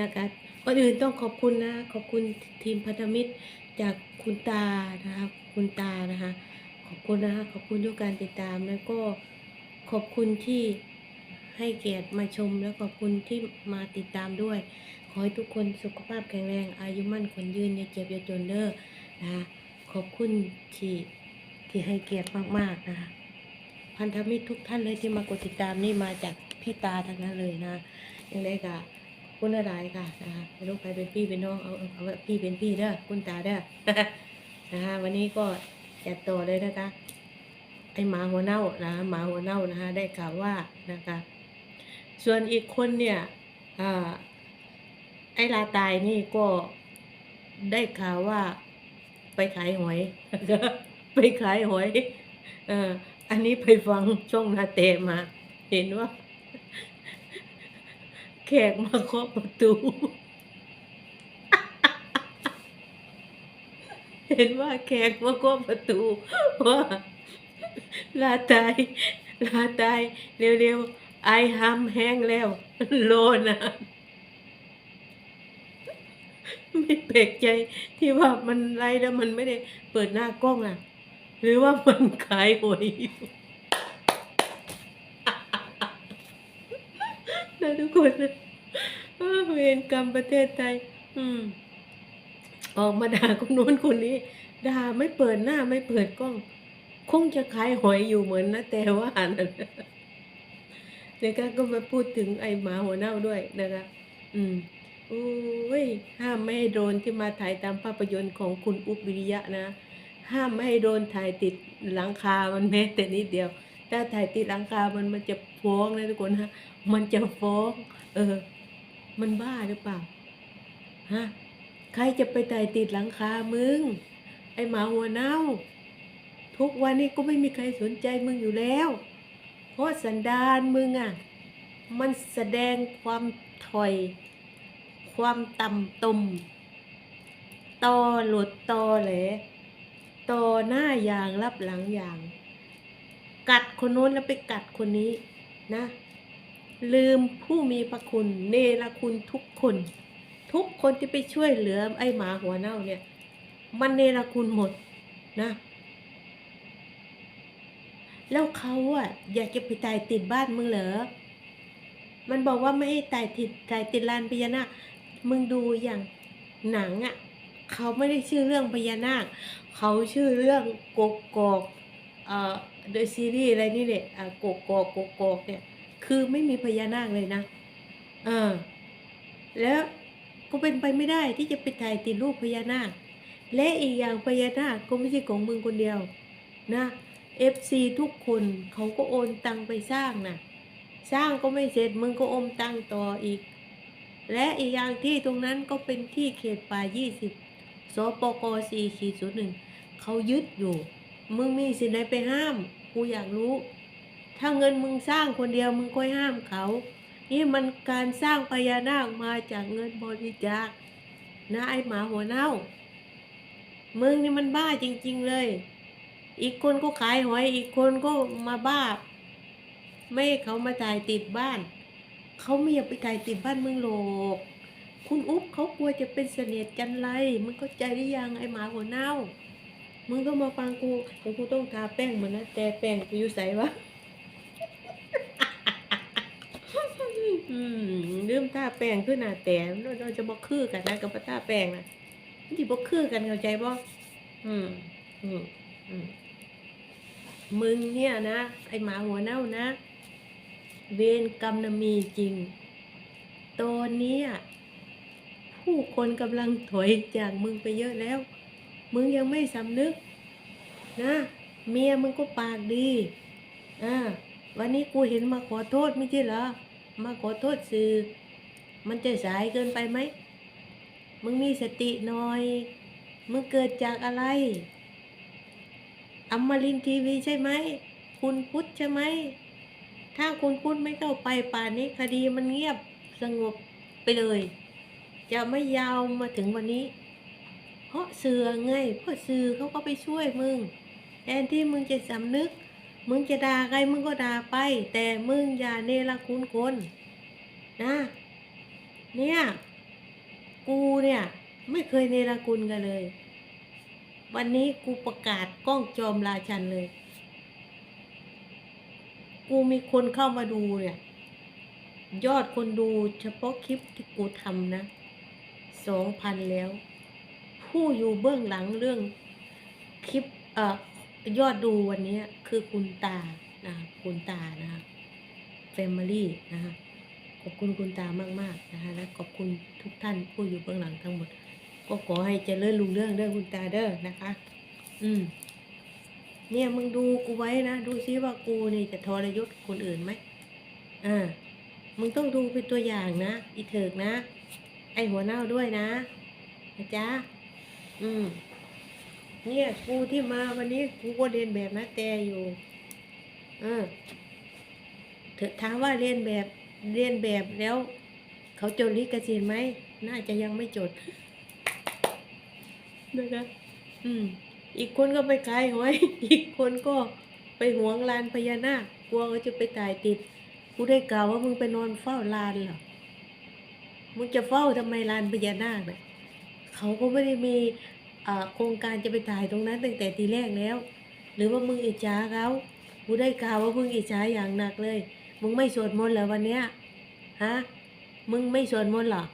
นะคะก่อนอื่นต้องขอบคุณนะ ขอบคุณทีมพันธมิตรจากคุณตานะคะคุณตานะคะ ขอบคุณนะคะขอบคุณทุกการติดตามแล้วก็ขอบคุณที่ให้เกียรติมาชม แล้วขอบคุณที่มาติดตามด้วย ขอให้ทุกคนสุขภาพแข็งแรง อายุมั่นขวัญยืนอย่าเจ็บอย่าจนเด้อนะคะขอบคุณที่ที่ให้เกียรติมากๆนะคะพันธมิตรทุกท่านเลยที่มากดติดตามนี่มาจากพี่ตาทั้งนั้นเลยนะ ยังได้กะคุณอะไรค่ะนะคะไม่รู้ใครเป็นพี่เป็นน้องเอาเอาว่าพี่เป็นพี่เด้อคุณตาเด้อนะคะวันนี้ก็จัดต่อเลยนะคะไอหมาหัวเน่านะหมาหัวเน่านะคะได้กล่าวว่านะคะ ส่วนอีกคนเนี่ยอไอลาตายนี่ก็ได้ข่าวว่าไปขายหอย ไปขายหอย เอออันนี้ไปฟังช่องนาเตมา เห็นว่า ขกมาเคาะประตู เห็นว่าแขกมาเคาะประตูว่าลาตายลาตายเร็วๆไอห้ำแห้งแล้วโลนะไม่แปลกใจที่ว่ามันไล่แล้วมันไม่ได้เปิดหน้ากล้องอะ หรือว่ามันขายหวยอยู่ นะทุกคนนะเวรกรรมประเทศไทย อืม ออกมาด่าคนนู้นคนนี้ด่าไม่เปิดหน้าไม่เปิดกล้อง คงจะขายหอยอยู่เหมือนนะแต่ว่านั่นะคะก็มาพูดถึงไอ้หมาหัวเน่าด้วยนะคะ อืมโอ้ยห้ามไม่ให้โดรนที่มาถ่ายตามภาพยนตร์ของคุณอุบวิริยะนะ ห้ามไม่ให้โดรนถ่ายติดหลังคามันแม้แต่นิดเดียว ถ้าถ่ายติดหลังคา มันมันจะฟ้องนะทุกคนฮะ มันจะฟ้อง เออ มันบ้าหรือเปล่า ฮะ ใครจะไปถ่ายติดหลังคา มึง ไอหมาหัวเน่า ทุกวันนี้ก็ไม่มีใครสนใจมึงอยู่แล้ว เพราะสันดานมึงอะ มันแสดงความถอย ความต่ำตมตอหลุดตอแหลตอหน้าอย่างรับหลังอย่าง กัดคนโน้นแล้วไปกัดคนนี้นะ ลืมผู้มีพระคุณเนรคุณทุกคน ทุกคนที่ไปช่วยเหลือไอ้หมาหัวเน่าเนี่ย มันเนรคุณหมดนะ แล้วเขาอะอยากจะไปตายติดบ้านมึงเหรอมันบอกว่าไม่ให้ตายติดตายติดลานพญานาคมึงดูอย่างหนังอะเขาไม่ได้ชื่อเรื่องพญานาค เขาชื่อเรื่องกกกอก เออเดอะซีรีส์อะไรนี่แหละอะกกกอกกกกอกเนี่ย คือไม่มีพญานาคเลยนะเออแล้วก็เป็นไปไม่ได้ที่จะไปถ่ายติดรูปพญานาค และอีกอย่างพญานาคก็ไม่ใช่ของมึงคนเดียวนะ FC ทุกคนเขาก็โอนตังไปสร้างนะสร้างก็ไม่เสร็จมึงก็อมตังต่ออีก และอีกอย่างที่ตรงนั้นก็เป็นที่เขตป่า 20สปก4ขีดศูนย์หนึ่งเขายึดอยู่ มึงมีสิทธิ์ไหนไปห้าม กูอยากรู้ ถ้าเงินมึงสร้างคนเดียวมึงก็ห้ามเขา นี่มันการสร้างพญานาคมาจากเงินบริจาคนะไอหมาหัวเน่า มึงนี่มันบ้าจริง ๆเลย อีกคนก็ขายหอย อีกคนก็มาบ้า ไม่เขามาถ่ายติดบ้าน เขาไม่อยากไปถ่ายติดบ้านมึงหรอกคุณอุ๊บเขากลัวจะเป็นเสนียดจันไรมึงเข้าใจหรือยังไอหมาหัวเน่า มึงต้องมาฟังกูเดี๋ยวกูต้องทาแป้งเหมือนนะแต่แป้งกูอยู่ใส่วะลืมทาแป้งขึ้นหน้าแต่เราจะบอกคือกันนะกับทาแป้งนะมันสิบอกคือกันเข้าใจบ่อืมอืมอืมมึงเนี่ยนะไอหมาหัวเน่านะ เวรกรรมนะมีจริงตอนนี้ผู้คนกำลังถอยจากมึงไปเยอะแล้ว มึงยังไม่สำนึกนะ เมียมึงก็ปากดีอ่าวันนี้กูเห็นมาขอโทษไม่ใช่เหรอ มาขอโทษสื่อ มันจะสายเกินไปไหม มึงมีสติหน่อย มึงเกิดจากอะไรอมมารินทีวีใช่ไหม คุณพุทธใช่ไหม ถ้าคุณพุทธไม่เข้าไปป่านนี้คดีมันเงียบสงบไปเลย จะไม่ยาวมาถึงวันนี้ เพราะเสือไงเพราะสื่อเขาก็ไปช่วยมึงแทนที่มึงจะสำนึก มึงจะด่าใครมึงก็ด่าไป แต่มึงอย่าเนรคุณคนนะเนี่ยกูเนี่ยไม่เคยเนรคุณกันเลย วันนี้กูประกาศกล้องจอมราชันเลย กูมีคนเข้ามาดูเนี่ย ยอดคนดูเฉพาะคลิปที่กูทำนะสองพันแล้ว ผู้อยู่เบื้องหลังเรื่องคลิปเอ่อยอดดูวันนี้คือคุณตานะคุณตานะคะแฟมิลี่นะคะขอบคุณคุณตามากๆนะคะและขอบคุณทุกท่านผู้อยู่เบื้องหลังทั้งหมด ก็ขอให้เจริญรุ่งเรื่องเด้องคุณตาเด้อนะคะ อืม เนี่ยมึงดูกูไว้นะดูซิว่ากูนี่จะทรยศคนอื่นไหมอ่ามึงต้องดูเป็นตัวอย่างนะ อีเถิกนะ ไอหัวเน่าด้วยนะนะจ๊ะ อืม เนี่ยกูที่มาวันนี้กูก็เรียนแบบนะแต่อยู่เออเถอะถามว่าเรียนแบบเรียนแบบแล้ว เขาจดลิขสิทธิ์ไหมน่าจะยังไม่จดนะคะอืม อีกคนก็ไปขายหอยอีกคนก็ไปหวงลานพญานาคกลัวเขาจะไปถ่ายติดกูได้กล่าวว่ามึงไปนอนเฝ้าลานเหรอมึงจะเฝ้าทำไมลานพญานาคเนี่ย เขาก็ไม่ได้มีโครงการจะไปถ่ายตรงนั้นตั้งแต่ทีแรกแล้ว หรือว่ามึงอิจฉาเขากูได้กล่าวว่ามึงอิจฉาอย่างหนักเลย มึงไม่สวดมนต์เหรอวันเนี้ยฮะมึงไม่สวดมนต์เหรอ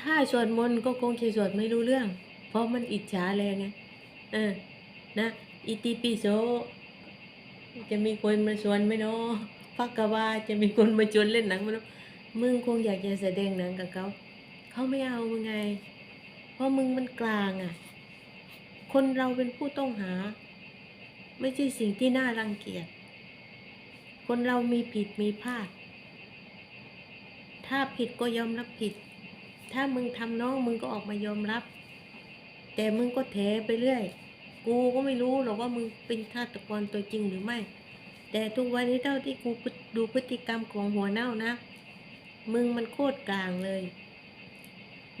ถ้าสวดมนต์ก็คงจะสวดไม่รู้เรื่อง เพราะมันอิจฉาแรงไงเออนะอิติปิโสจะมีคนมาชวนไหมเนาะพักกะว่าจะมีคนมาชวนเล่นหนังไหมเนาะ มึงคงอยากจะแสดงหนังกับเขา เขาไม่เอามึงไง เพราะมึงมันกลางอะ คนเราเป็นผู้ต้องหา ไม่ใช่สิ่งที่น่ารังเกียจ คนเรามีผิดมีพลาด ถ้าผิดก็ยอมรับผิด ถ้ามึงทำน้องมึงก็ออกมายอมรับ แต่มึงก็แถไปเรื่อย กูก็ไม่รู้หรอกว่ามึงเป็นฆาตกรตัวจริงหรือไม่ แต่ทุกวันนี้เท่าที่กูดูพฤติกรรมของหัวเน่านะ มึงมันโคตรกลางเลย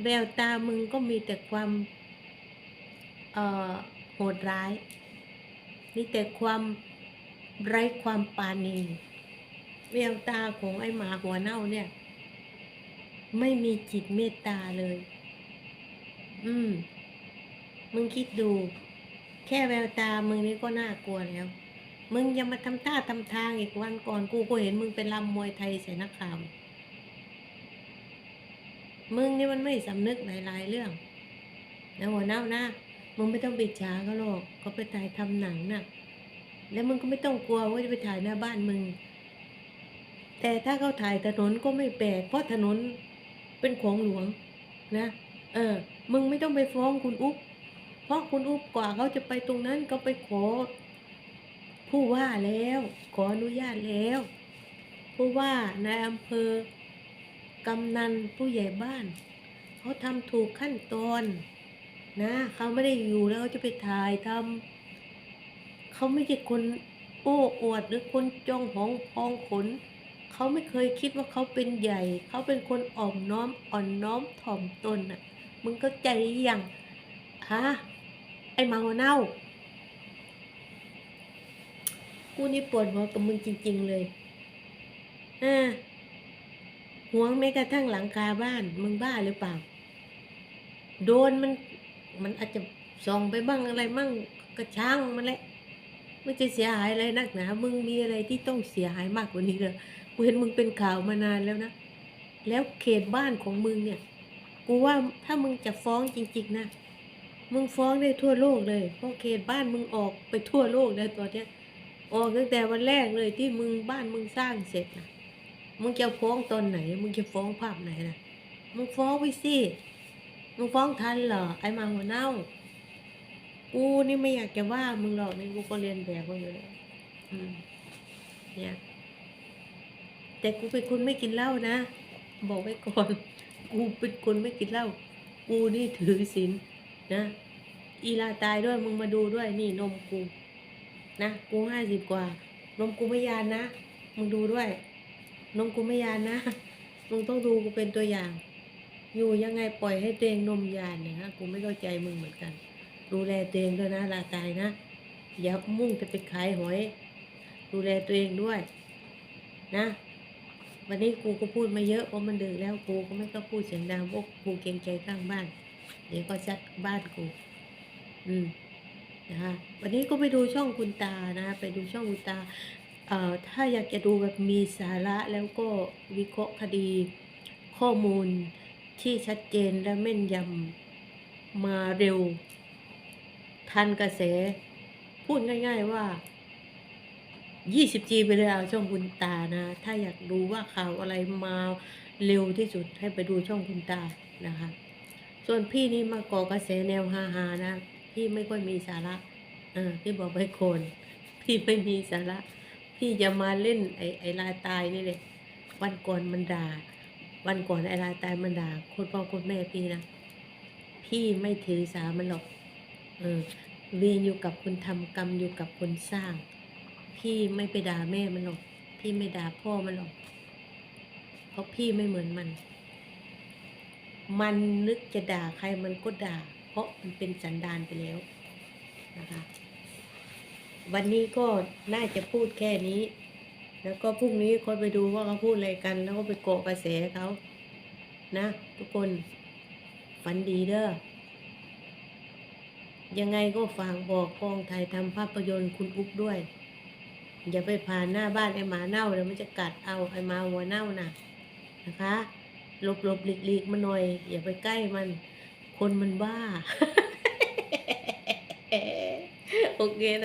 แววตามึงก็มีแต่ความเอ่อโหดร้าย มีแต่ความไร้ความปราณีแววตาของไอ้หมาหัวเน่าเนี่ย ไม่มีจิตเมตตาเลย อืม มึงคิดดู แค่แววตามึงนี่ก็น่ากลัวแล้ว มึงยังมาทำท่าทำทางอีกวันก่อนกูก็เห็นมึงเป็นลำมวยไทยใส่นักข่าว มึงนี่มันไม่สำนึกหลาย ๆ เรื่องนะหัวเน่านะมึงไม่ต้องไปช้าเขาหรอกเขาไปถ่ายทำหนังน่ะ แล้วมึงก็ไม่ต้องกลัวว่าจะไปถ่ายหน้าบ้านมึง แต่ถ้าเขาถ่ายถนนก็ไม่แปลกเพราะถนนเป็นของหลวงนะ เออ มึงไม่ต้องไปฟ้องคุณอุ๊บเพราะคุณอุ๊บกว่าเขาจะไปตรงนั้นก็ไปขอ ผู้ว่าแล้ว ขออนุญาตแล้ว ผู้ว่านายอำเภอ กำนันผู้ใหญ่บ้าน เขาทำถูกขั้นตอนนะเขาไม่ได้อยู่แล้วเขาจะไปถ่ายทำเขาไม่ใช่คนโอ้อวดหรือคนจองหองพองขน เขาไม่เคยคิดว่าเขาเป็นใหญ่ เขาเป็นคนอ่อมน้อมอ่อนน้อมถ่อมตนน่ะ มึงก็ใจหรือยังฮะไอ้มาหัวเน่า กูนี่ปวดหัวกับมึงจริง ๆ เลยอ่า ห่วงแม้กระทั่งหลังคาบ้าน มึงบ้าหรือเปล่า โดนมันมันอาจจะส่องไปบ้างอะไรบ้างกระช่างมันแหละไม่จะเสียหายอะไรนักหนา มึงมีอะไรที่ต้องเสียหายมากกว่านี้เลยกูเห็นมึงเป็นข่าวมานานแล้วนะ แล้วเขตบ้านของมึงเนี่ย กูว่าถ้ามึงจะฟ้องจริง ๆนะ มึงฟ้องได้ทั่วโลกเลย เพราะเขตบ้านมึงออกไปทั่วโลกแล้วตอนเนี้ย ออกตั้งแต่วันแรกเลยที่มึงบ้านมึงสร้างเสร็จนะ มึงจะฟ้องตอนไหน มึงจะฟ้องภาพไหนนะมึงฟ้องไปสิ มึงฟ้องทันเหรอ ไอ้มาหัวเน่า กูนี่ไม่อยากจะว่ามึงหรอกนี่กูก็เรียนแบบมึงอยู่แล้วเนี่ย แต่กูเป็นคนไม่กินเหล้านะ บอกไว้ก่อน กูเป็นคนไม่กินเหล้า กูนี่ถือศีลนะ อีลาตายด้วย มึงมาดูด้วย นี่นมกู นะ กูห้าสิบกว่า นมกูไม่ยานนะ มึงดูด้วย นมกูไม่ยานนะ มึงต้องดูกูเป็นตัวอย่าง อยู่ยังไงปล่อยให้ตัวเองนมยานเนี่ยฮะกูไม่เข้าใจมึงเหมือนกัน ดูแลตัวเองด้วยนะลาตายนะ อย่ามุ่งจะไปขายหอย ดูแลตัวเองด้วย นะ วันนี้กูก็พูดมาเยอะเพราะมันดึกแล้วกูก็ไม่ต้องพูดเสียงดังพรากูเกรงใจข้างบ้าน เดี๋ยวก็ซัดบ้านกู อืมนะคะวันนี้ก็ไปดูช่องคุณตานะ ไปดูช่องคุณตา ถ้าอยากจะดูแบบมีสาระแล้วก็วิเคราะห์คดี ข้อมูลที่ชัดเจนและแม่นยำมาเร็ว ทันกระแส พูดง่ายๆว่า 20G ไปเลยเอาช่องคุณตานะ ถ้าอยากดูว่าข่าวอะไรมาเร็วที่สุดให้ไปดูช่องคุณตานะคะ ส่วนพี่นี่มาก่อกระแสแนวฮาๆนะ พี่ไม่ค่อยมีสาระเออพี่บอกไปคน พี่ไม่มีสาระ พี่จะมาเล่นไอ้ไอ้ลายตายนี่เลยวันก่อนมันด่า วันก่อนไอ้ลายตายมันด่าคนพ่อคนแม่พี่นะพี่ไม่ถือสามันหรอกเออเวรอยู่กับคนทำกรรมอยู่กับคนสร้าง พี่ไม่ไปด่าแม่มันหรอก พี่ไม่ด่าพ่อมันหรอก เพราะพี่ไม่เหมือนมัน มันนึกจะด่าใครมันก็ด่า เพราะมันเป็นสันดานไปแล้วนะคะ วันนี้ก็น่าจะพูดแค่นี้ แล้วก็พรุ่งนี้ค่อยไปดูว่าเขาพูดอะไรกัน แล้วก็ไปเกะกระแสเขานะ ทุกคนฝันดีเด้อยังไงก็ฝากบอกกองไทยทำภาพยนตร์คุณอุ๊บด้วย อย่าไปผ่านหน้าบ้านไอ้หมาเน่าเดี๋ยวมันจะกัดเอาไอ้หมาหัวเน่าน่ะนะคะหลบหลบหลีกหลีกมาหน่อย อย่าไปใกล้มัน คนมันบ้า โอเคน